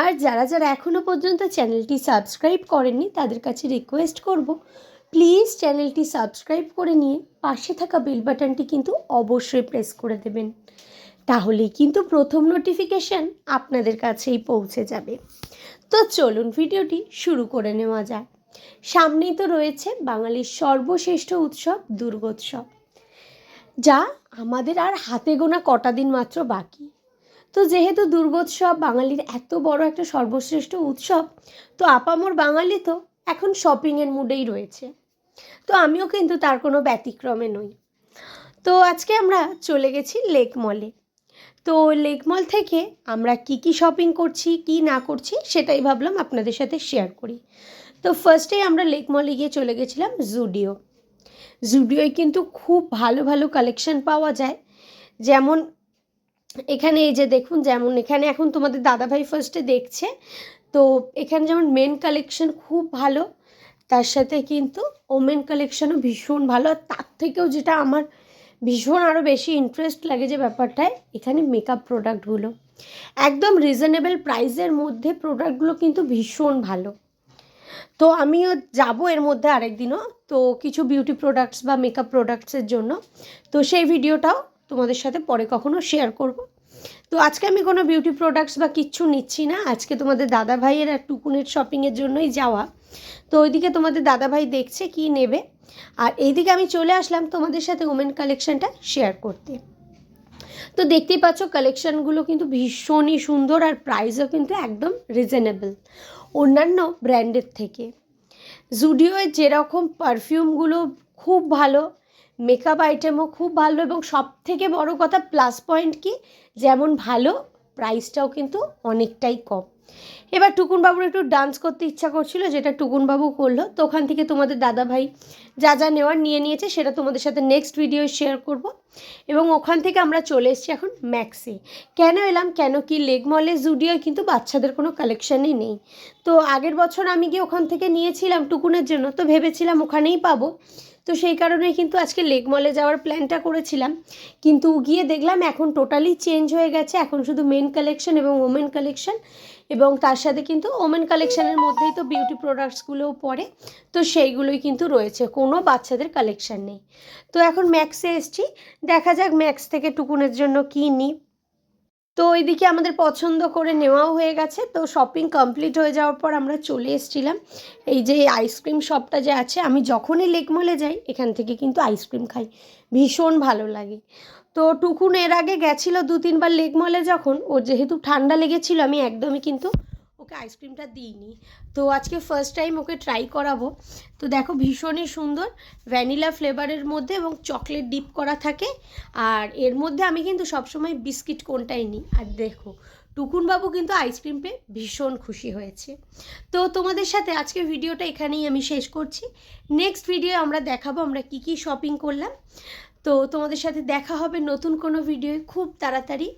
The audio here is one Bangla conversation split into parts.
আর যারা যারা এখনও পর্যন্ত চ্যানেলটি সাবস্ক্রাইব করেননি, তাদের কাছে রিকোয়েস্ট করব প্লিজ চ্যানেলটি সাবস্ক্রাইব করে নিয়ে পাশে থাকা বেল বাটনটি কিন্তু অবশ্যই প্রেস করে দেবেন। তাহলেই কিন্তু প্রথম নোটিফিকেশান আপনাদের কাছেই পৌঁছে যাবে। তো চলুন ভিডিওটি শুরু করে নেওয়া যাক। সামনেই তো রয়েছে বাঙালির সর্বশ্রেষ্ঠ উৎসব, দুর্গোৎসব। যা আমাদের আর হাতে গোনা কটা দিন মাত্র বাকি? তো যেহেতু দুর্গোৎসব বাঙালির এত বড় একটা সর্বশ্রেষ্ঠ উৎসব, তো আপামর বাঙালি তো এখন শপিংয়ের মুডেই রয়েছে। তো আমিও কিন্তু তার কোনো ব্যতিক্রমে নই। তো আজকে আমরা চলে গেছি লেক মলে তো লেক মল থেকে আমরা কি কি শপিং করছি, কি না করছি, সেটাই ভাবলাম আপনাদের সাথে শেয়ার করি। তো ফার্স্টেই আমরা লেক মলে গিয়ে চলে গেছিলাম জুডিও জুডিওয় কিন্তু খুব ভালো ভালো কালেকশন পাওয়া যায়। যেমন এখানে এই যে দেখুন, যেমন এখানে এখন তোমাদের দাদাভাই ফার্স্টে দেখছে। তো এখানে যেমন মেন কালেকশন খুব ভালো, তার সাথে কিন্তু ওমেন কালেকশনও ভীষণ ভালো। আর তার থেকেও যেটা আমার ভীষণ আরও বেশি ইন্টারেস্ট লাগে যে ব্যাপারটায়, এখানে মেকআপ প্রোডাক্টগুলো একদম রিজনেবল প্রাইসের মধ্যে প্রোডাক্টগুলো কিন্তু ভীষণ ভালো। তো আমিও যাব এর মধ্যে আরেকদিনও। তো কিছু বিউটি প্রোডাক্টস বা মেকআপ প্রোডাক্টসের জন্য। তো সেই ভিডিওটাও তোমাদের সাথে পরে কখনো শেয়ার করব। তো আজকে আমি কোনো বিউটি প্রোডাক্টস বা কিচ্ছু নিচ্ছি না। আজকে তোমাদের দাদা ভাইয়ের আর টুকুনের শপিংয়ের জন্যই যাওয়া। তো ওইদিকে তোমাদের দাদা ভাই দেখছে কি নেবে। আর এইদিকে আমি চলে আসলাম তোমাদের সাথে ওমেন কালেকশনটা শেয়ার করতে। তো দেখতেই পাচ্ছ কালেকশানগুলো কিন্তু ভীষণই সুন্দর আর প্রাইসও কিন্তু একদম রিজনেবল অন্যান্য ব্র্যান্ডের থেকে। জুডিওয়ে যেরকম পারফিউমগুলো খুব ভালো মেকআপ আইটেমও খুব ভালো এবং সব থেকে বড় কথা প্লাস পয়েন্ট কি? যেমন ভালো প্রাইসটাও কিন্তু অনেকটাই কম। এবার টুকুনবাবুর একটু ডান্স করতে ইচ্ছা করছিল, যেটা টুকুনবাবু করল, তো ওখান থেকে তোমাদের দাদা ভাই যা যা নেওয়ার নিয়ে নিয়েছে, সেটা তোমাদের সাথে নেক্সট ভিডিও শেয়ার করব। এবং ওখান থেকে আমরা চলে এসেছি এখন ম্যাক্সে কেন এলাম, কেন কি লেগ মলে জুডিও কিন্তু বাচ্চাদের কোনো কালেকশানই নেই। তো আগের বছর আমি গিয়ে ওখান থেকে নিয়েছিলাম টুকুনের জন্য, তো ভেবেছিলাম ওখানেই পাবো। তো সেই কারণে কিন্তু আজকে লেক মলে যাওয়ার প্ল্যানটা করেছিলাম। কিন্তু গিয়ে দেখলাম এখন টোটালি চেঞ্জ হয়ে গেছে। এখন শুধু মেন কালেকশন এবং ওমেন কালেকশন এবং তার সাথে কিন্তু ওমেন কালেকশানের মধ্যেই তো বিউটি প্রোডাক্টসগুলোও পড়ে। তো সেইগুলোই কিন্তু রয়েছে। কোনো বাচ্চাদের কালেকশান নেই। তো এখন ম্যাক্সে এসছি। দেখা যাক ম্যাক্স থেকে টুকুনের জন্য কী নিই। তো ওইদিকে আমাদের পছন্দ করে নেওয়াও হয়ে গেছে। তো শপিং কমপ্লিট হয়ে যাওয়ার পর আমরা চলে এসেছিলাম। এই যে আইসক্রিম শপটা যে আছে, আমি যখনই লেকমলে যাই, এখান থেকে কিন্তু আইসক্রিম খাই। ভীষণ ভালো লাগে। তো টুকুন এর আগে গেছিল দু তিনবার লেকমলে যখন ও যেহেতু ঠান্ডা লেগেছিল, আমি একদমই কিন্তু ওকে আইসক্রিমটা দিইনি। তো আজকে ফার্স্ট টাইম ওকে ট্রাই করাবো। তো দেখো ভীষণই সুন্দর। ভ্যানিলা ফ্লেভারের মধ্যে এবং চকলেট ডিপ করা থাকে। আর এর মধ্যে আমি কিন্তু সবসময় বিস্কিট কোনটাই নিই। আর দেখো, টুকুনবাবু কিন্তু আইসক্রিম পেয়ে ভীষণ খুশি হয়েছে। তো তোমাদের সাথে আজকে ভিডিওটা এখানেই আমি শেষ করছি। নেক্সট ভিডিও আমরা দেখাবো আমরা কি কি শপিং করলাম। তো তোমাদের সাথে দেখা হবে নতুন কোনো ভিডিও খুব তাড়াতাড়ি।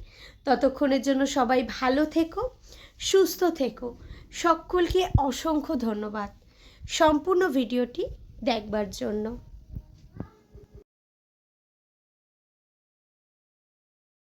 ততক্ষণের জন্য সবাই ভালো থেকো। সুস্থ থেকো। সকলকে অসংখ্য ধন্যবাদ। সম্পূর্ণ ভিডিওটি দেখবার জন্য।